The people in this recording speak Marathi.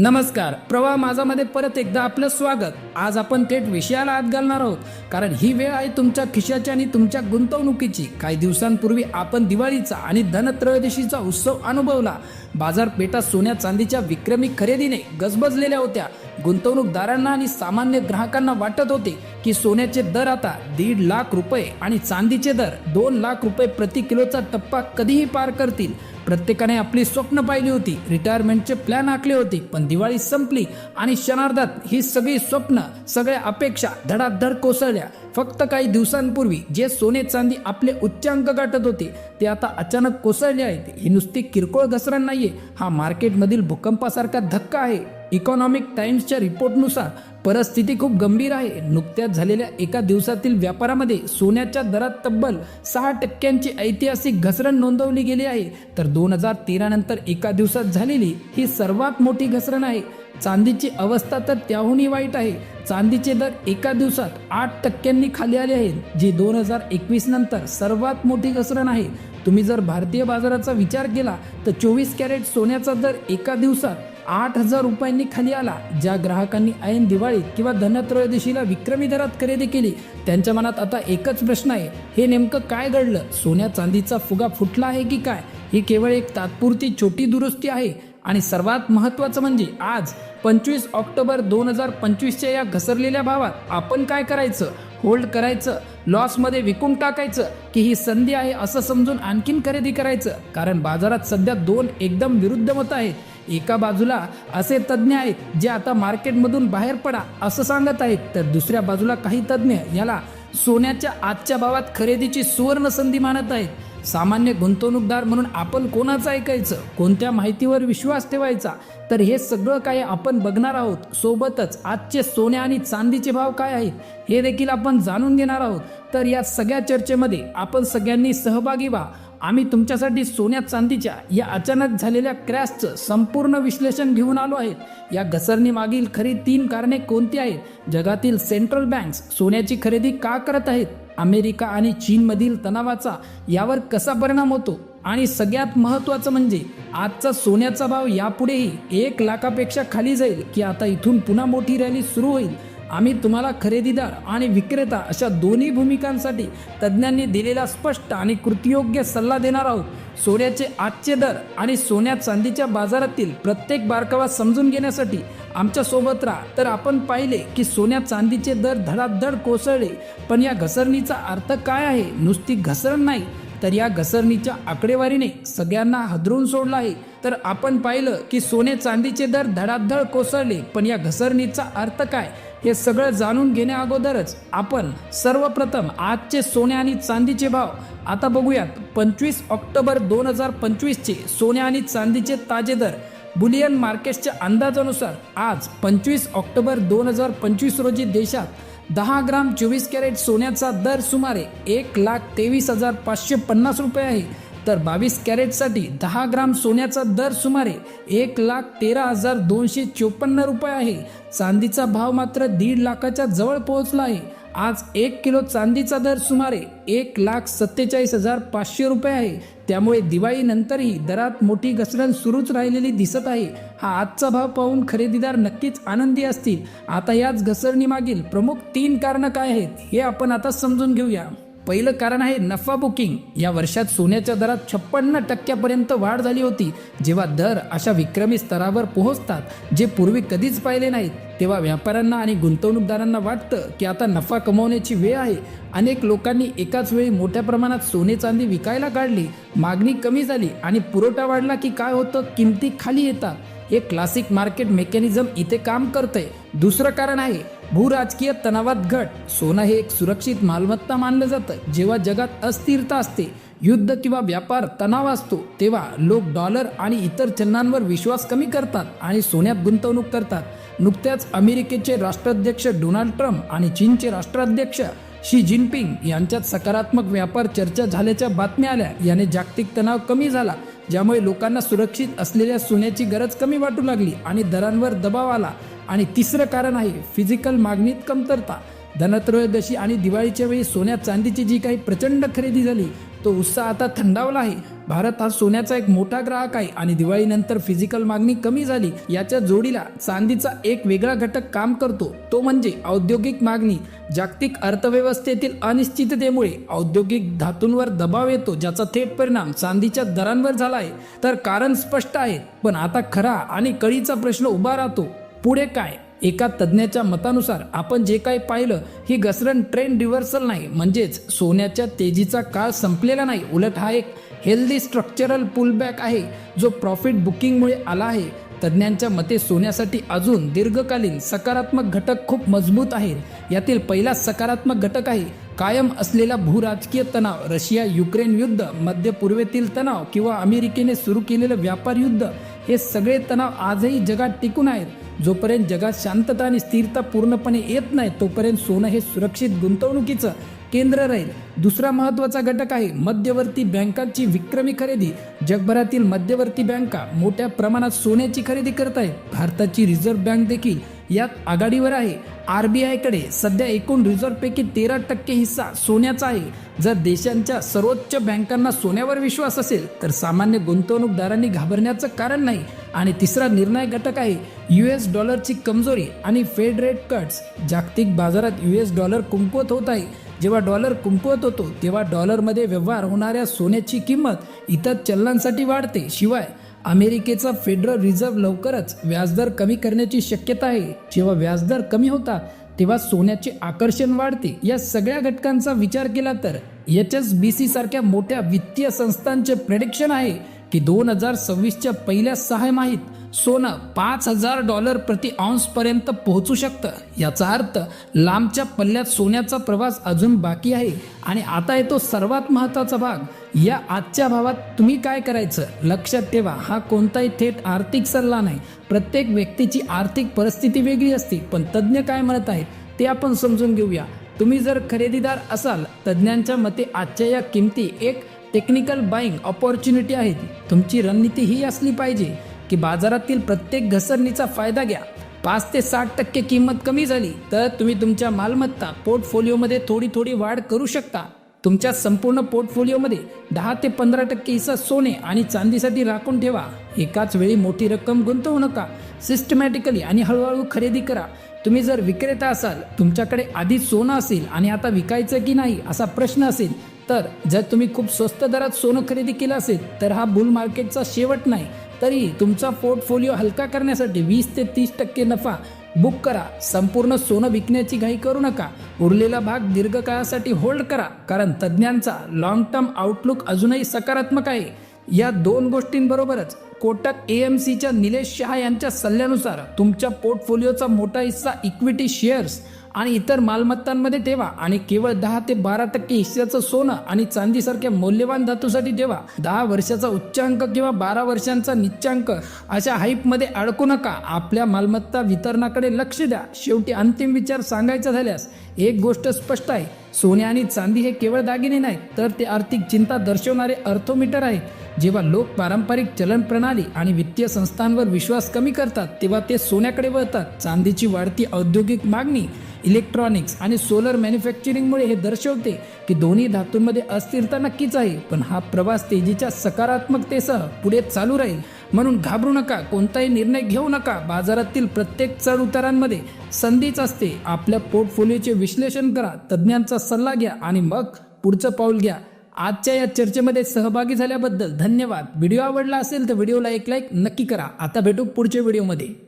नमस्कार. प्रवाह माझामध्ये परत एकदा आपलं स्वागत. आज आपण थेट विषयाला हात घालणार आहोत. कारण ही वेळ आहे तुमच्या खिशाची आणि तुमच्या गुंतवणुकीची. काही दिवसांपूर्वी आपण दिवाळीचा आणि धनत्रयोदशीचा उत्सव अनुभवला. बाजारपेठा सोन्या चांदीच्या विक्रमी खरेदीने गजबजलेल्या होत्या. गुंतवणूकदारांना आणि सामान्य ग्राहकांना वाटत होते की सोन्याचे दर आता दीड लाख रुपये आणि चांदीचे दर दोन लाख रुपये प्रति किलोचा टप्पा कधीही पार करतील. प्रत्येकाने आपली स्वप्न पाहिली होती. रिटायरमेंटचे प्लॅन आखले होते पण दिवाळी संपली आणि क्षणार्धात ही सगळी स्वप्न सगळ्या अपेक्षा धडाधड कोसळल्या. फक्त काही दिवसांपूर्वी जे सोने चांदी आपले उच्चांक गाठत होते ते आता अचानक कोसळले आहेत. ही नुसती किरकोळ घसरण नाहीये. हा मार्केटमधील भूकंपासारखा धक्का आहे. इकॉनॉमिक टाइम्सच्या रिपोर्टनुसार परिस्थिती खूप गंभीर आहे. नुकत्याच झालेल्या एका दिवसातील व्यापारामध्ये सोन्याच्या दरात तब्बल सहा टक्क्यांची ऐतिहासिक घसरण नोंदवली गेली आहे. तर दोन हजार तेरा नंतर एका दिवसात झालेली ही सर्वात मोठी घसरण आहे. चांदीची अवस्था तर त्याहूनही वाईट आहे. चांदीचे दर एका दिवसात आठ टक्क्यांनी खाली आले आहेत जे दोन हजार एकवीस नंतर सर्वात मोठी घसरण आहे. तुम्ही जर भारतीय बाजाराचा विचार केला तर चोवीस कॅरेट सोन्याचा दर एका दिवसात आठ हजार रुपयांनी खाली आला ज्या ग्राहकांनी ऐन दिवाळीत किंवा धनत्रयोदशीला विक्रमी दरात खरेदी केली. त्यांच्या मनात आता एकच प्रश्न आहे हे नेमकं काय घडलं? सोन्या चांदीचा फुगा फुटला आहे की काय? ही केवळ एक तात्पुरती छोटी दुरुस्ती आहे आणि सर्वात महत्त्वाचं म्हणजे आज पंचवीस ऑक्टोबर दोन हजार पंचवीसच्या या घसरलेल्या भावात आपण काय करायचं? होल्ड करायचं? लॉसमध्ये विकून टाकायचं? की ही संधी आहे असं समजून आणखीन खरेदी करायचं? कारण बाजारात सध्या दोन एकदम विरुद्ध मतं आहेत. एका बाजूला असे तज्ज्ञ आहेत जे आता मार्केटमधून बाहेर पडा असं सांगत आहेत तर दुसऱ्या बाजूला काही तज्ज्ञ याला सोन्याच्या आजच्या भावात खरेदीची सुवर्ण संधी मानत आहेत. सामान्य गुंतवणूकदार म्हणून आपण कोणाचं ऐकायचं? कोणत्या माहितीवर विश्वास ठेवायचा? तर हे सगळं काही आपण बघणार आहोत? सोबतच आजचे सोने आणि चांदीचे भाव काय आहेत? हे देखील आपण जाणून घेणार आहोत. तर या सगळ्या चर्चेमध्ये आपण सगळ्यांनी सहभागी व्हा. आम्ही तुमच्यासाठी सोन्या चांदीच्या या अचानक झालेल्या क्रॅशचं संपूर्ण विश्लेषण घेऊन आलो आहेत या घसरणीमागील खरी तीन कारणे कोणती आहेत? जगातील सेंट्रल बँक्स सोन्याची खरेदी का करत आहेत? अमेरिका आणि चीनमधील तणावाचा यावर कसा परिणाम होतो? आणि सगळ्यात महत्त्वाचं म्हणजे आजचा सोन्याचा भाव यापुढेही एक लाखापेक्षा खाली जाईल की आता इथून पुन्हा मोठी रॅली सुरू होईल? आम्ही तुम्हाला खरेदीदार आणि विक्रेता अशा दोन्ही भूमिकांसाठी तज्ज्ञांनी दिलेला स्पष्ट आणि कृतियोग्य सल्ला देणार आहोत. सोन्याचे आजचे दर आणि सोन्या चांदीच्या बाजारातील प्रत्येक बारकावा समजून घेण्यासाठी आमच्यासोबत राहा. तर आपण पाहिले की सोन्या चांदीचे दर धडाधड कोसळले पण या घसरणीचा अर्थ काय आहे? नुसती घसरण नाही तर या घसरणीच्या आकडेवारीने सगळ्यांना हदरून सोडलं आहे. तर आपण पाहिलं की सोने चांदीचे दर धडाधड कोसळले पण या घसरणीचा अर्थ काय? हे सगळं जाणून घेण्या अगोदरच आपण सर्वप्रथम आजचे सोने आणि चांदीचे भाव आता बघूयात. पंचवीस ऑक्टोबर दोन हजार पंचवीसचे सोने आणि चांदीचे ताजे दर बुलियन मार्केट्सच्या अंदाजानुसार आज पंचवीस ऑक्टोबर दोन हजार पंचवीस रोजी देशात दहा ग्राम चोवीस कॅरेट सोन्याचा दर सुमारे एक लाख तेवीस हजार पाचशे पन्नास रुपये आहे. तर बावीस कॅरेटसाठी दहा ग्राम सोन्याचा दर सुमारे एक लाख तेरा हजार दोनशे चोपन्न रुपये आहे. चांदीचा भाव मात्र दीड लाखाच्या जवळ पोहोचला आहे. आज एक किलो चांदीचा दर सुमारे एक लाख सत्तेचाळीस हजार पाचशे रुपये आहे. त्यामुळे दिवाळीनंतरही दरात मोठी घसरण सुरूच राहिलेली दिसत आहे. हा आजचा भाव पाहून खरेदीदार नक्कीच आनंदी असतील. आता याच घसरणीमागील प्रमुख तीन कारणं काय आहेत हे आपण आता समजून घेऊया. पहिलं कारण आहे नफा बुकिंग. या वर्षात सोन्याच्या दरात छप्पन्न टक्क्यापर्यंत वाढ झाली होती. जेव्हा दर अशा विक्रमी स्तरावर पोहोचतात जे पूर्वी कधीच पाहिले नाहीत तेव्हा व्यापाऱ्यांना आणि गुंतवणूकदारांना वाटतं की आता नफा कमवण्याची वेळ आहे. अनेक लोकांनी एकाच वेळी मोठ्या प्रमाणात सोने चांदी विकायला काढली. मागणी कमी झाली आणि पुरवठा वाढला की काय होतं? किमती खाली येतात. हे क्लासिक मार्केट मेकॅनिझम इथे काम करतंय. दुसरं कारण आहे भूराजकीय तणावात घट. सोनं हे एक सुरक्षित मालमत्ता मानलं जातं. जेव्हा जगात अस्थिरता असते युद्ध किंवा व्यापार तणाव असतो तेव्हा लोक डॉलर आणि इतर चलनांवर विश्वास कमी करतात आणि सोन्यात गुंतवणूक करतात. नुकत्याच अमेरिकेचे राष्ट्राध्यक्ष डोनाल्ड ट्रम्प आणि चीनचे राष्ट्राध्यक्ष शी जिनपिंग यांच्यात सकारात्मक व्यापार चर्चा झाल्याच्या बातम्या आल्या. याने जागतिक तणाव कमी झाला ज्यामुळे लोकांना सुरक्षित असलेल्या सोन्याची गरज कमी वाटू लागली आणि दरांवर दबाव आला. आणि तिसरं कारण आहे फिजिकल मागणीत कमतरता. धनत्रयोदशी आणि दिवाळीच्या वेळी सोन्या चांदीची जी काही प्रचंड खरेदी झाली तो उत्साह आता थंडावला आहे. भारत हा सोन्याचा एक मोठा ग्राहक आहे आणि दिवाळीनंतर फिजिकल मागणी कमी झाली. याच्या जोडीला चांदीचा एक वेगळा घटक काम करतो. तो म्हणजे औद्योगिक मागणी. जागतिक अर्थव्यवस्थेतील अनिश्चिततेमुळे औद्योगिक धातूंवर दबाव येतो ज्याचा थेट परिणाम चांदीच्या दरांवर झाला आहे. तर कारण स्पष्ट आहे पण आता खरा आणि कळीचा प्रश्न उभा राहतो. पुढे काय? एका तज्ज्ञाच्या मतानुसार आपण जे काही पाहिलं ही घसरण ट्रेंड रिव्हर्सल नाही. म्हणजेच सोन्याच्या तेजीचा काळ संपलेला नाही. उलट हा एक हेल्दी स्ट्रक्चरल पुलबॅक आहे जो प्रॉफिट बुकिंगमुळे आला आहे. तज्ज्ञांच्या मते सोन्यासाठी अजून दीर्घकालीन सकारात्मक घटक खूप मजबूत आहेत. यातील पहिला सकारात्मक घटक आहे कायम असलेला भूराजकीय तणाव. रशिया युक्रेन युद्ध मध्य पूर्वेतील तणाव किंवा अमेरिकेने सुरू केलेलं व्यापार युद्ध हे सगळे तणाव आजही जगात टिकून आहेत. जोपर्यंत जगात शांतता आणि स्थिरता पूर्णपणे येत नाही तोपर्यंत सोनं हे सुरक्षित गुंतवणुकीचं केंद्र राहील. दुसरा महत्त्वाचा घटक आहे मध्यवर्ती बँकांची विक्रमी खरेदी. जगभरातील मध्यवर्ती बँका मोठ्या प्रमाणात सोन्याची खरेदी करत आहेत. भारताची रिझर्व्ह बँक देखील यात आघाडीवर आहे. आर बी आयकडे सध्या एकूण रिझर्व्हपैकी तेरा टक्के हिस्सा सोन्याचा आहे. जर देशांच्या सर्वोच्च बँकांना सोन्यावर विश्वास असेल तर सामान्य गुंतवणूकदारांनी घाबरण्याचं कारण नाही. आणि तिसरा निर्णायक घटक आहे यू एस डॉलरची कमजोरी आणि फेड रेट कट्स. जागतिक बाजारात यू एस डॉलर कुंकवत होत आहे. जेव्हा डॉलर कुंपवत होतो तेव्हा डॉलरमध्ये व्यवहार होणाऱ्या सोन्याची किंमत इतर चलनांसाठी वाढते. शिवाय अमेरिकेचा फेडरल रिझर्व्ह लवकरच व्याजदर कमी करण्याची शक्यता आहे. जेव्हा व्याजदर कमी होता तेव्हा सोन्याचे आकर्षण वाढते. या सगळ्या घटकांचा विचार केला तर एच एस बी सी सारख्या मोठ्या वित्तीय संस्थांचे प्रेडिक्शन आहे की दोन हजार सव्वीसच्या पहिल्या सहा माहीत सोनं पाच हजार डॉलर प्रति ऑन्सपर्यंत पोहोचू शकतं. याचा अर्थ लांबच्या पल्ल्यात सोन्याचा प्रवास अजून बाकी आहे आणि आता येतो सर्वात महत्त्वाचा भाग. या आजच्या भावात तुम्ही काय करायचं? लक्षात ठेवा हा कोणताही थेट आर्थिक सल्ला नाही. प्रत्येक व्यक्तीची आर्थिक परिस्थिती वेगळी असते पण तज्ज्ञ काय म्हणत आहेत ते आपण समजून घेऊया. तुम्ही जर खरेदीदार असाल तज्ज्ञांच्या मते आजच्या या किमती एक टेक्निकल बाईंग ऑपॉर्च्युनिटी आहेत. तुमची रणनीती ही असली पाहिजे. की बाजारातील प्रत्येक घसरणीचा फायदा घ्या. पाच ते साठ टक्के किंमत कमी झाली तर तुम्ही तुमच्या मालमत्ता पोर्टफोलिओमध्ये थोडी थोडी वाढ करू शकता. तुमच्या संपूर्ण पोर्टफोलिओमध्ये दहा ते पंधरा टक्के हिस्सा सोने आणि चांदीसाठी राखून ठेवा. एकाच वेळी मोठी रक्कम गुंतवू नका. सिस्टमॅटिकली आणि हळूहळू खरेदी करा. तुम्ही जर विक्रेता असाल तुमच्याकडे आधी सोनं असेल आणि आता विकायचं की नाही असा प्रश्न असेल तर जर तुम्ही खूप स्वस्त दरात सोनं खरेदी केलं असेल तर हा बुल मार्केटचा शेवट नाही. तरी तुमचा पोर्टफोलिओ हलका करण्यासाठी वीस ते तीस टक्के नफा बुक करा. संपूर्ण सोनं विकण्याची घाई करू नका. उरलेला भाग दीर्घकाळासाठी होल्ड करा. कारण तज्ज्ञांचा लॉंग टर्म आउटलुक अजूनही सकारात्मक आहे. या दोन गोष्टींबरोबरच कोटक ए एम सीच्या निलेश शहा यांच्या सल्ल्यानुसार तुमच्या पोर्टफोलिओचा मोठा हिस्सा इक्विटी शेअर्स आणि इतर मालमत्तांमध्ये ठेवा आणि केवळ दहा ते बारा टक्के हिस्स्याचं सोनं आणि चांदीसारख्या मौल्यवान धातूसाठी ठेवा. दहा वर्षाचा उच्चांक किंवा बारा वर्षांचा निच्चांक अशा हाईपमध्ये अडकू नका. आपल्या मालमत्ता वितरणाकडे लक्ष द्या. शेवटी अंतिम विचार सांगायचा झाल्यास एक गोष्ट स्पष्ट आहे. सोने आणि चांदी हे केवळ दागिने नाहीत तर ते आर्थिक चिंता दर्शवणारे अर्थोमीटर आहेत. जेव्हा लोक पारंपरिक चलन प्रणाली आणि वित्तीय संस्थांवर विश्वास कमी करतात तेव्हा ते सोन्याकडे वळतात. चांदीची वाढती औद्योगिक मागणी इलेक्ट्रॉनिक्स आणि सोलर मॅन्युफॅक्चरिंगमुळे हे दर्शवते की दोन्ही धातूंमध्ये अस्थिरता नक्कीच आहे पण हा प्रवास तेजीच्या सकारात्मकतेसह पुढे चालू राहील. म्हणून घाबरू नका कोणताही निर्णय घेऊ नका. बाजारातील प्रत्येक चढ उतारांमध्ये संधीच असते. आपल्या पोर्टफोलिओचे विश्लेषण करा तज्ज्ञांचा सल्ला घ्या आणि मग पुढचं पाऊल घ्या. आजच्या या चर्चेमध्ये सहभागी झाल्याबद्दल धन्यवाद. व्हिडिओ आवडला असेल तर व्हिडिओला एक लाईक नक्की करा. आता भेटू पुढच्या व्हिडिओमध्ये.